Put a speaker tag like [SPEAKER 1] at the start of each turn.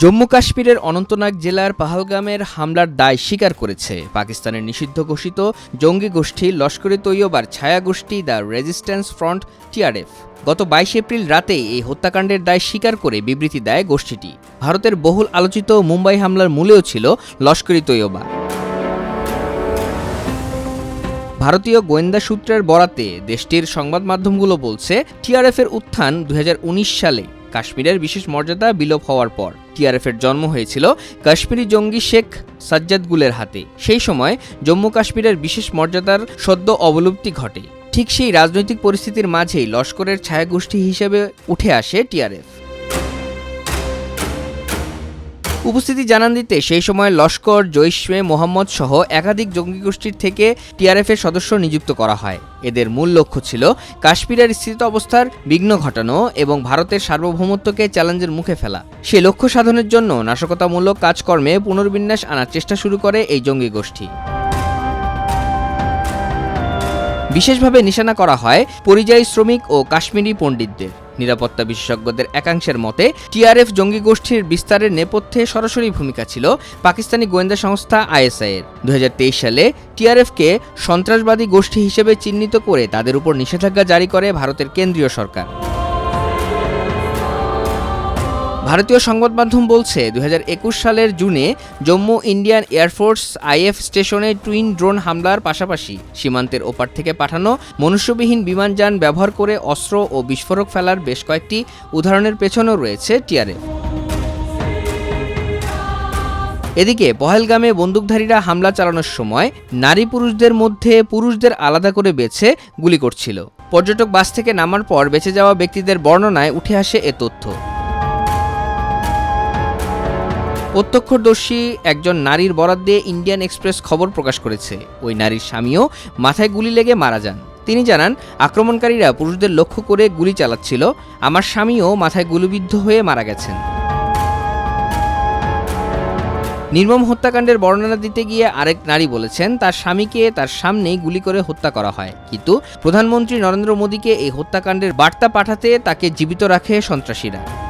[SPEAKER 1] জম্মু কাশ্মীরের অনন্তনাগ জেলার পাহালগামের হামলার দায় স্বীকার করেছে। পাকিস্তানের নিষিদ্ধ ঘোষিত জঙ্গি গোষ্ঠী লস্করে তৈয়বার ছায়া গোষ্ঠী দ্য রেজিস্ট্যান্স ফ্রন্ট টিআরএফ গত বাইশ এপ্রিল রাতেই এই হত্যাকাণ্ডের দায় স্বীকার করে বিবৃতি দেয় গোষ্ঠীটি। ভারতের বহুল আলোচিত মুম্বাই হামলার মূলেও ছিল লস্করি তৈয়বা ভারতীয় গোয়েন্দা সূত্রের বরাতে দেশটির সংবাদ মাধ্যমগুলো বলছে টিআরএফ এর উত্থান দু হাজার উনিশ সালে কাশ্মীরের বিশেষ মর্যাদা বিলোপ হওয়ার পর। টিআরএফ এর জন্ম হয়েছিল কাশ্মীরি জঙ্গি শেখ সাজ্জাদ গুলের হাতে। সেই সময় জম্মু কাশ্মীরের বিশেষ মর্যাদার সদ্য অবলুপ্তি ঘটে। ঠিক সেই রাজনৈতিক পরিস্থিতির মাঝেই লস্করের ছায়াগোষ্ঠী হিসেবে উঠে আসে টিআরএফ উপস্থিতি জানান দিতে সেই সময় লস্কর জৈশে মোহাম্মদ সহ একাধিক জঙ্গি গোষ্ঠীর থেকে টিআরএফ এর সদস্য নিযুক্ত করা হয়। এদের মূল লক্ষ্য ছিল কাশ্মীরের স্থিত অবস্থার বিঘ্ন ঘটানো এবং ভারতের সার্বভৌমত্বকে চ্যালেঞ্জের মুখে ফেলা। সে লক্ষ্য সাধনের জন্য নাশকতামূলক কাজকর্মে পুনর্বিন্যাস আনার চেষ্টা শুরু করে এই জঙ্গি গোষ্ঠী। বিশেষভাবে নিশানা করা হয় পরিযায়ী শ্রমিক ও কাশ্মীরি পণ্ডিতদের। নিরাপত্তা বিশেষজ্ঞদের একাংশের মতে, টিআরএফ জঙ্গি গোষ্ঠীর বিস্তারের নেপথ্যে সরাসরি ভূমিকা ছিল পাকিস্তানি গোয়েন্দা সংস্থা আইএসআই এর। দু সালে টিআরএফকে সন্ত্রাসবাদী গোষ্ঠী হিসেবে চিহ্নিত করে তাদের উপর নিষেধাজ্ঞা জারি করে ভারতের কেন্দ্রীয় সরকার। ভারতীয় সংবাদ মাধ্যম বলছে দু হাজার একুশ সালের জুনে জম্মু ইন্ডিয়ান এয়ারফোর্স আইএফ স্টেশনে টুইন ড্রোন হামলার পাশাপাশি সীমান্তের ওপার থেকে পাঠানো মনুষ্যবিহীন বিমানযান ব্যবহার করে অস্ত্র ও বিস্ফোরক ফেলার বেশ কয়েকটি উদাহরণের পেছনেও রয়েছে টিআরএফ এদিকে, পহেলগামে বন্দুকধারীরা হামলা চালানোর সময় নারী পুরুষদের মধ্যে পুরুষদের আলাদা করে বেছে গুলি করছিল। পর্যটক বাস থেকে নামার পর বেঁচে যাওয়া ব্যক্তিদের বর্ণনায় উঠে আসে এ তথ্য। প্রত্যক্ষদর্শী একজন নারীর বরাত দিয়ে ইন্ডিয়ান এক্সপ্রেস খবর প্রকাশ করেছে। ওই নারীর স্বামীও মাথায় গুলি লেগে মারা যান। তিনি জানান, আক্রমণকারীরা পুরুষদের লক্ষ্য করে গুলি চালাচ্ছিল। আমার স্বামীও মাথায় গুলিবিদ্ধ হয়ে মারা গেছেন। নির্মম হত্যাকাণ্ডের বর্ণনা দিতে গিয়ে আরেক নারী বলেছেন, তার স্বামীকে তার সামনেই গুলি করে হত্যা করা হয়। কিন্তু প্রধানমন্ত্রী নরেন্দ্র মোদীকে এই হত্যাকাণ্ডের বার্তা পাঠাতে তাকে জীবিত রাখে সন্ত্রাসীরা।